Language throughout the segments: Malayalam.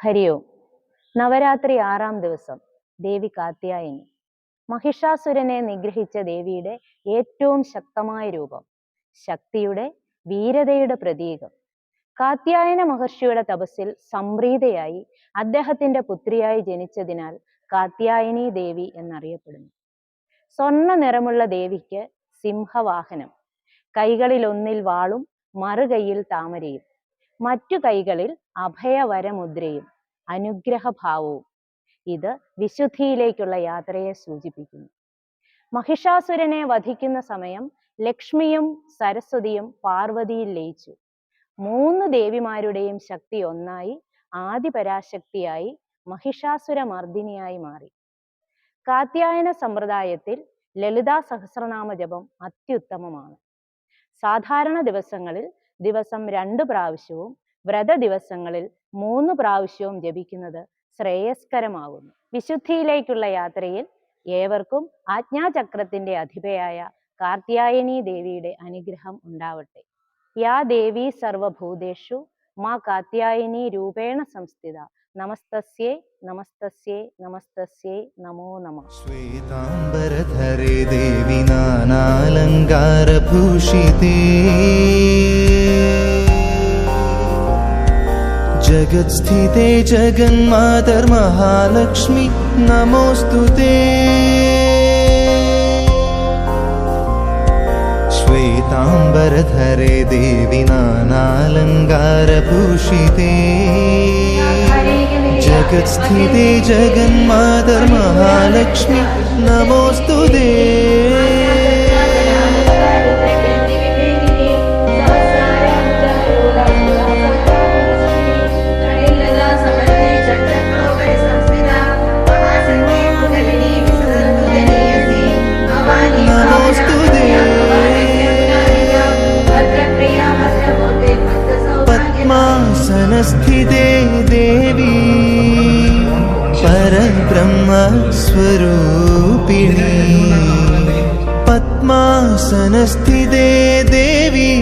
ഹരി ഓം നവരാത്രി ആറാം ദിവസം. ദേവി കാത്യായനി. മഹിഷാസുരനെ നിഗ്രഹിച്ച ദേവിയുടെ ഏറ്റവും ശക്തമായ രൂപം. ശക്തിയുടെ വീരതയുടെ പ്രതീകം. കാത്യായന മഹർഷിയുടെ തപസ്സിൽ സംപ്രീതയായി അദ്ദേഹത്തിന്റെ പുത്രിയായി ജനിച്ചതിനാൽ കാത്യായനി ദേവി എന്നറിയപ്പെടുന്നു. സ്വർണ നിറമുള്ള ദേവിക്ക് സിംഹവാഹനം. കൈകളിൽ ഒന്നിൽ വാളും മറുകൈയിൽ താമരയും. മറ്റു കൈകളിൽ അഭയവരമുദ്രയും അനുഗ്രഹഭാവവും. ഇത് വിശുദ്ധിയിലേക്കുള്ള യാത്രയെ സൂചിപ്പിക്കുന്നു. മഹിഷാസുരനെ വധിക്കുന്ന സമയം ലക്ഷ്മിയും സരസ്വതിയും പാർവതിയിൽ ലയിച്ചു. മൂന്ന് ദേവിമാരുടെയും ശക്തി ഒന്നായി ആദിപരാശക്തിയായി മഹിഷാസുര മർദ്ദിനിയായി മാറി. കാത്യായന സമ്പ്രദായത്തിൽ ലളിതാ സഹസ്രനാമ ജപം അത്യുത്തമമാണ്. സാധാരണ ദിവസങ്ങളിൽ ദിവസം രണ്ട് പ്രാവശ്യവും വ്രത ദിവസങ്ങളിൽ മൂന്ന് പ്രാവശ്യവും ജപിക്കുന്നത് ശ്രേയസ്കരമാകുന്നു. വിശുദ്ധിയിലേക്കുള്ള യാത്രയിൽ ഏവർക്കും ആജ്ഞാചക്രത്തിന്റെ അധിപയായ കാർത്യായനി ദേവിയുടെ അനുഗ്രഹം ഉണ്ടാവട്ടെ. യാ ദേവി സർവഭൂതേഷു മാ കാർത്യായനി രൂപേണ സംസ്ഥിത. നമസ്തസ്യേ നമസ്തസ്യേ നമസ്തസ്യേ നമോ നമ. ശ്വേതാംബരധരേ ദേവി നാനാലങ്കാരഭൂഷിതേ. जगत्स्थिते जगन्मातर्महालक्ष्मि नमोऽस्तु ते। श्वेताम्बरधरे देवि नानालङ्कारभूषिते। जगत्स्थिते जगन्मातर्महालक्ष्मि नमोऽस्तु ते पद्मासनस्थिते देवी परब्रह्मस्वरूपिणी। पद्मासनस्थिते देवी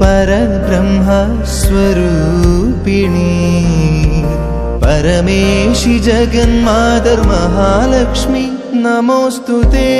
परब्रह्मस्वरूपिणी। परमेशि जगन्मातर्महालक्ष्मि नमोऽस्तु ते